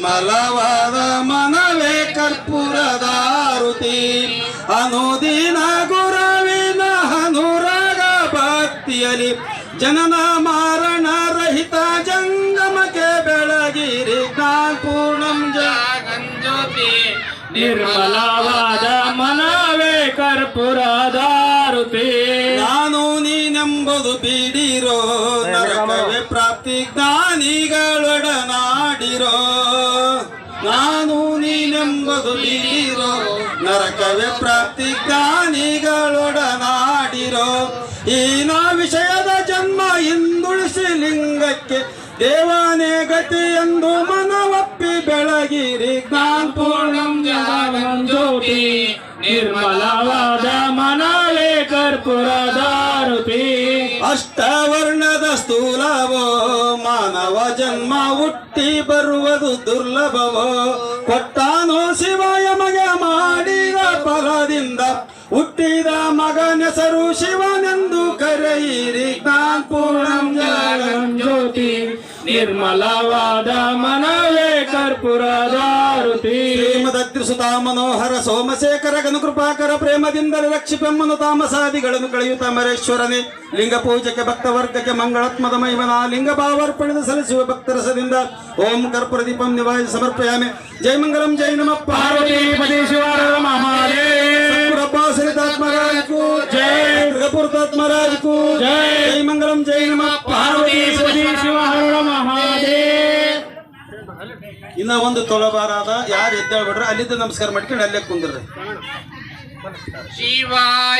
ನಿರ್ಮಲವಾದ ಮನವೇ ಕರ್ಪೂರದಾರುತಿ ಅನುದಿನ ಗುರುವಿನ ಅನುರಾಗ ಭಕ್ತಿಯಲಿ ಜನನ ಮಾರಣ ರಹಿತ ಜಂಗಮಕ್ಕೆ ಬೆಳಗಿರಿ. ಪೂರ್ಣಂ ಜಾಗಂಜ್ಯೋತಿ ನಿರ್ಮಲವಾದ ಮನವೇ ಕರ್ಪೂರದಾರುತಿ ನಾನು ನೀನೆಂಬುದು ಬಿಡಿರೋ ನರಕವೇ ಪ್ರಾಪ್ತಿ ಜ್ಞಾನಿಗಳೊಡನಾಡಿರೋ ನಾನು ನೀನೆಂಬುದು ಬಿಡಿರೋ ನರಕವೇ ಪ್ರಾಪ್ತಿ ಜ್ಞಾನಿಗಳೊಡನಾಡಿರೋ ಈ ನಾ ವಿಷಯದ ಜನ್ಮ ಹಿಂದುಳಿಸಿ ಲಿಂಗಕ್ಕೆ ದೇವಾನೇ ಗತಿ ಎಂದು ಮನವಪ್ಪಿ ಬೆಳಗಿರಿ. ಜ್ಞಾನ ಪೂರ್ಣಂ ಜಗನ್ ಜ್ಯೋತಿ ನಿರ್ಮಲವಾದ ಮನವೇ ಕರ್ಪೂರದಾರುತಿ ಅಷ್ಟವರ್ಣದ ಸ್ಥೂಲವೋ, ಮಾನವ ಜನ್ಮ ಹುಟ್ಟಿ ಬರುವುದು ದುರ್ಲಭವೋ, ಕೊಟ್ಟಾನೋ ಶಿವಯ ಮಗ ಮಾಡಿದ ಫಲದಿಂದ ಹುಟ್ಟಿದ ಮಗನೆಸರು ಶಿವನೆಂದು ಕರೆಯಿರಿ. ಜ್ಯೋತಿ, ನಿರ್ಮಲವಾದ ಮನವೇ ಕರ್ಪೂರದಾರುತಿ. ಶ್ರೀಮದಗ್ರಿಸುತ ಮನೋಹರ ಸೋಮಶೇಖರ ಗನುಕೃಪಾಕರ ಪ್ರೇಮದಿಂದಲೇ ರಕ್ಷಿಪೆಮ್ಮನು ತಾಮಸಾದಿಗಳನ್ನು ಕಳೆಯುತ್ತ ಮರೇಶ್ವರನೇ ಲಿಂಗ ಪೂಜೆಗೆ ಭಕ್ತ ವರ್ಗಕ್ಕೆ ಮಂಗಳಾತ್ಮದ ಮೈವನ ಲಿಂಗ ಭಾವಾರ್ಪಣೆ ಸಲ್ಲಿಸುವ ಭಕ್ತರಸದಿಂದ ಓಂ ಕರ್ಪೂರ ದೀಪಂ ನಿವಾಯ ಸಮರ್ಪಯಾಮಿ. ಜೈ ಮಂಗಲಂ ಜೈ ನಮ. ಪಾರ್ವತಿ ಜೈ. ದುರ್ಗಪುರದಾತ್ ಮಹಾರಾಜ್ ಕು ಜೈ. ಜೈ ಮಂಗಲಂ ಜೈ ನಮ. ಇನ್ನ ಒಂದು ತೊಳಬಾರಾದ ಯಾರು ಎದ್ದೇಳ್ಬಿಡ್ರ ಅಲ್ಲಿದ್ದ ನಮಸ್ಕಾರ ಮಾಡ್ಕೊಂಡು ಅಲ್ಲೇ ಕುಂದ್ರಿ. ಶಿವಾಯ